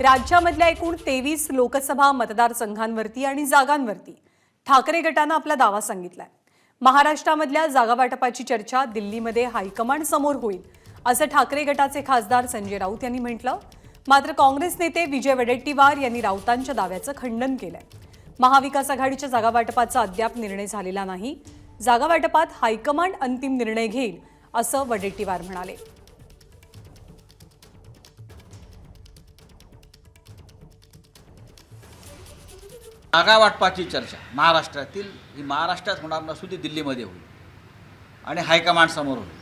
राज्यामधल्या एकूण तेवीस लोकसभा मतदारसंघांवरती आणि जागांवरती ठाकरे गटानं आपला दावा सांगितलाय. महाराष्ट्रामधल्या जागावाटपाची चर्चा दिल्लीमध्ये हायकमांड समोर होईल असं ठाकरे गटाचे खासदार संजय राऊत यांनी म्हटलं. मात्र काँग्रेस नेते विजय वडेट्टीवार यांनी राऊतांच्या दाव्याचं खंडन केलंय. महाविकास आघाडीच्या जागावाटपाचा अद्याप निर्णय झालेला नाही. जागावाटपात हायकमांड अंतिम निर्णय घेईल असं वडेट्टीवार म्हणाले. जागा वाटपाची चर्चा. महाराष्ट्रातील ही महाराष्ट्रात होणार नसून ती दिल्लीमध्ये होईल. आणि हायकमांडसमोर होईल.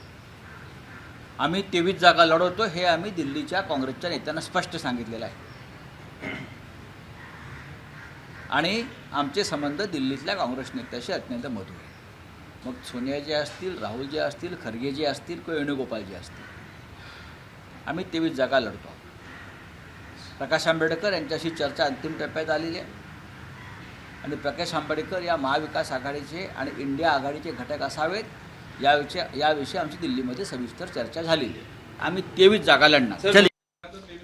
आम्ही तेवीस जागा लढवतो हे आम्ही दिल्लीच्या काँग्रेसच्या नेत्यांना स्पष्ट सांगितलेलं आहे. आणि आमचे संबंध दिल्लीतल्या काँग्रेस नेत्याशी अत्यंत मधुर आहे मग सोनियाजी असतील राहुलजी असतील खरगेजी असतील किंवा वेणुगोपालजी असतील आम्ही तेवीस जागा लढतो. प्रकाश आंबेडकर यांच्याशी चर्चा अंतिम टप्प्यात आलेली आहे. आणि प्रकाश आंबेडकर या महाविकास आघाडीचे आणि इंडिया आघाडीचे घटक असावेत याविषयी याविषयी आमची दिल्लीमध्ये सविस्तर चर्चा झालेली आहे. आम्ही तेवीस जागा लढणार.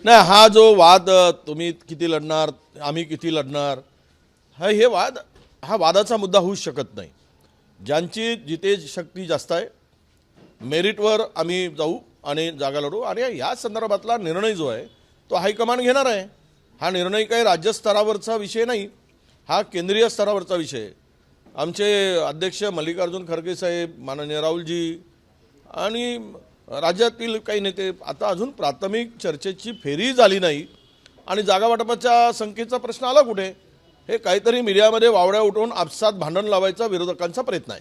नाही हा जो वाद तुम्ही किती लढणार आम्ही किती लढणार हा हे वाद हा वादाचा मुद्दा होऊच शकत नाही. ज्यांची जिथे शक्ती जास्त आहे मेरिटवर आम्ही जाऊ आणि जागा लढू. आणि या संदर्भातला निर्णय जो आहे तो हायकमांड घेणार आहे. हा निर्णय काही राज्यस्तरावरचा विषय नाही. हा केंद्रीय स्तरावरचा विषय आहे. आमचे अध्यक्ष मल्लिकार्जुन खरगे साहेब माननीय राहुलजी आणि राज्यातील काही नेते आता अजून प्राथमिक चर्चेची फेरी झाली नाही आणि जागावाटपाच्या संख्येचा प्रश्न आला कुठे? हे काहीतरी मीडियामध्ये वावड्या उठवून आपसात भांडण लावायचा विरोधकांचा प्रयत्न आहे.